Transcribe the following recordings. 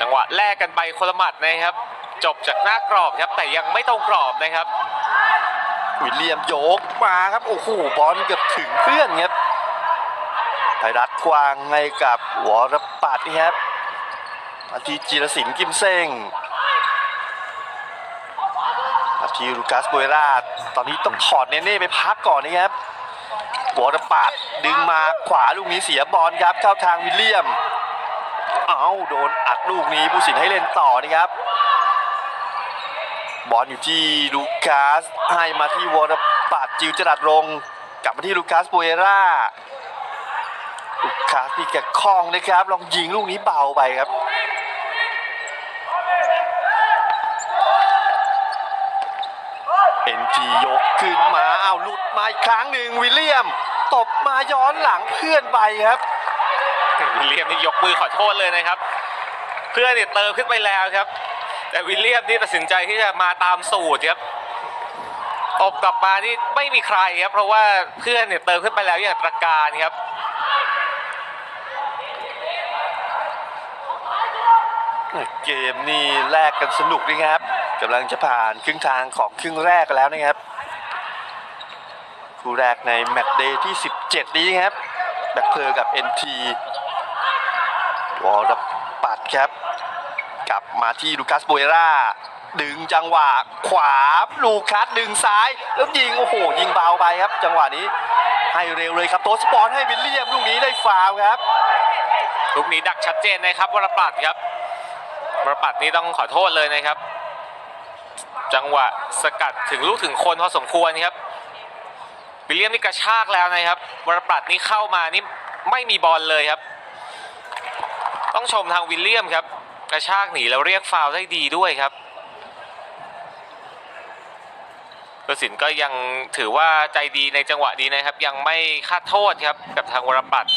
จังหวะแลกกันไปคนละหมัดนะครับ จบจากหน้ากรอบครับแต่ยังไม่ตรงกรอบนะครับวิลเลียมโยกมาครับโอ้โหบอลเกือบถึงเพื่อนครับไทยรัฐควางให้กับวรปัตรนี่ครับอาทีจีรศิลป์กิมเซ้งอาทีลูกัสโบเอราตอนนี้ต้องถอดเนเน่ไปพักก่อนนะครับวรปัตดึงมาขวาลูกนี้เสียบอลครับเข้าทางวิลเลียม เอาโดนอัดลูกนี้ผู้สินให้เล่นต่อนะครับ บอลอยู่ที่ลูคัสให้มาที่วอรปัดจิวจรัดลง กลับมาที่ลูคัสโบเอร่าลูคัสนี่แกคล่องนะครับ ลองยิงลูกนี้เบาไปครับเอ็นจียกขึ้นมาเอาหลุดมาอีกครั้งหนึ่งวิลเลียม ตบมาย้อนหลังเพื่อนไปครับ วิลเลียมนี่ยกมือขอโทษเลยนะครับ เพื่อนเนี่ยเติมขึ้นไปแล้วครับ แต่วิลเลียมนี่ตัดสินใจที่จะมาตามสูตรครับตบกลับมานี่ไม่มีใครครับ เพราะว่าเพื่อนเนี่ยเติมขึ้นไปแล้วอย่างตระการครับเกมนี่แลกกันสนุกนะครับกำลังจะผ่านครึ่งทางของครึ่งแรกแล้วนะครับ คู่แรกในแมตช์เดย์ที่ 17 นี้ครับ แบ็คเพอร์กับ NT วอลปัดครับ กลับมาที่ลูคัสโบเอราดึงจังหวะขวาลูคัสดึงซ้าย แล้วยิง โอ้โห ยิงเบาไปครับ จังหวะนี้ให้เร็วเลยครับโตสปอนให้วิลเลียมลูกนี้ได้ฟาวครับลูกนี้ดักชัดเจนนะครับวรปัตรครับวรปัตรนี่ต้องขอโทษเลยนะครับ จังหวะสกัดถึงลูกถึงคนพอสมควรครับ วิลเลียมนี่กระชากแล้วนะครับวรปัตนี่เข้ามานี่ไม่มีบอลเลยครับ ต้องชมทางวิลเลียมครับ กระชากหนีแล้วเรียกฟาวได้ดีด้วยครับกสินก็ยังถือว่าใจดีในจังหวะนี้นะครับ ยังไม่คาดโทษครับกับทางวรปัตร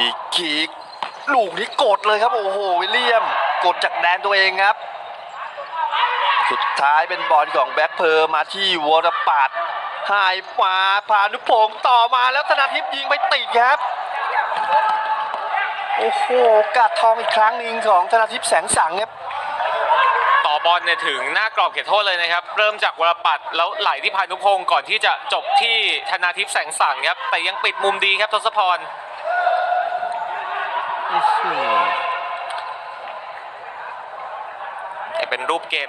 อีกคีกลูกนี้กดเลยครับ โอ้โห วิลเลียม กดจากแดนตัวเองครับ สุดท้ายเป็นบอลของแบ็คเพอร์มาที่วรปัดหายมาพานุพงศ์ต่อมาแล้วธนาทิพย์ยิงไปติดครับ โอ้โหกาดทองอีกครั้งหนึ่งของธนาทิพย์แสงสังครับต่อบอลเนี่ยถึงหน้ากรอบเขตโทษเลยนะครับ เริ่มจากวรปัตรแล้วไหลที่พานุพงศ์ก่อนที่จะจบที่ธนาทิพย์แสงสังครับแต่ยังปิดมุมดีครับทศพรอืมเป็นรูปเกม